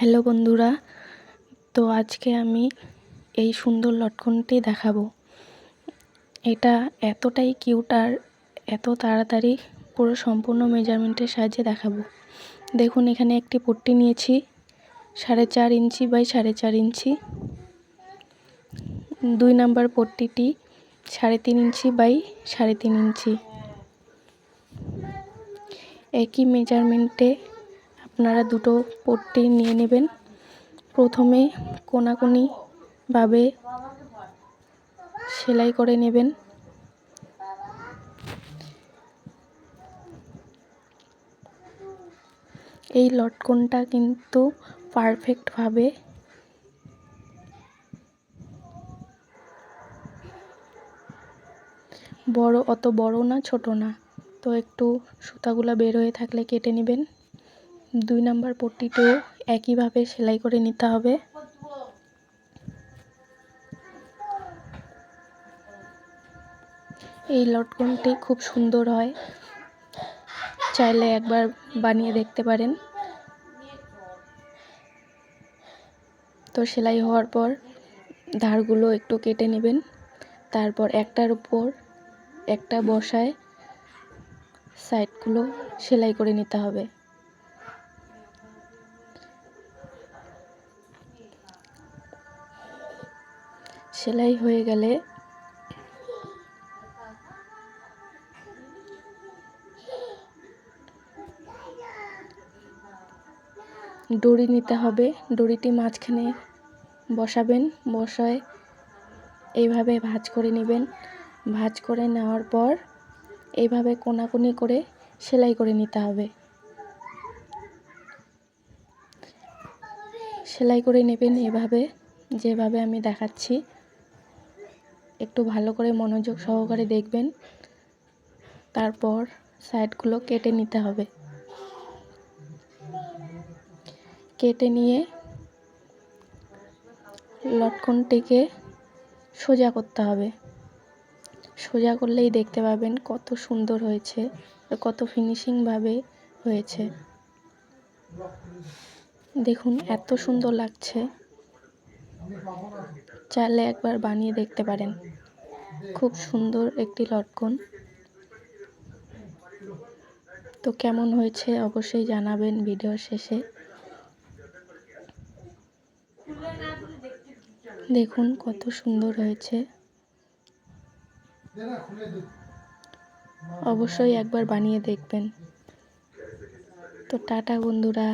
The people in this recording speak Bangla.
হ্যালো বন্ধুরা, তো আজকে আমি এই সুন্দর লটকনটি দেখাবো। এটা এতটাই কিউট আর এত তাড়াতাড়ি পুরো সম্পূর্ণ মেজারমেন্টের সাহায্যে দেখাবো। দেখুন, এখানে একটি পট্টি নিয়েছি, সাড়ে চার ইঞ্চি বাই সাড়ে চার ইঞ্চি। দুই নাম্বার পট্টিটি সাড়ে তিন ইঞ্চি বাই সাড়ে তিন ইঞ্চি। একই মেজারমেন্টে আপনারা দুটো পট্টি নিয়ে নেবেন। প্রথমে কোনাকুনিভাবে সেলাই করে নেবেন। এই লটকনটা কিন্তু পারফেক্টভাবে বড়, অত বড় না, ছোট না। তো একটু সুতাগুলো বের হয়ে থাকলে কেটে নেবেন। দুই নাম্বার পট্টিতেও একইভাবে সেলাই করে নিতে হবে। এই লটকনটি খুব সুন্দর হয়। চাইলে একবার বানিয়ে দেখতে পারেন। তো সেলাই হওয়ার পর ধারগুলো একটু কেটে নেবেন। তারপর একটার উপর একটা বসায় সাইডগুলো সেলাই করে নিতে হবে। সেলাই হয়ে গেলে দড়ি নিতে হবে। দড়িটি মাঝখানে বসাবেন, বসায় এইভাবে ভাঁজ করে নেবেন। ভাঁজ করে নেওয়ার পর এইভাবে কোনাকুনি করে সেলাই করে নিতে হবে। সেলাই করে নেবেন এভাবে, যেভাবে আমি দেখাচ্ছি। একটু ভালো করে মনোযোগ সহকারে দেখবেন। তারপর সাইডগুলো কেটে নিতে হবে। কেটে নিয়ে লটকনটিকে সোজা করতে হবে। সোজা করলেই দেখতে পাবেন কত সুন্দর হয়েছে, কত ফিনিশিংভাবে হয়েছে। দেখুন, এত সুন্দর লাগছে। চাইলে একবার বানিয়ে দেখতে পারেন। খুব সুন্দর একটি লটকন। তো কেমন হয়েছে অবশ্যই জানাবেন ভিডিওর শেষে। দেখুন কত সুন্দর হয়েছে। অবশ্যই একবার বানিয়ে দেখবেন। তো টাটা বন্ধুরা।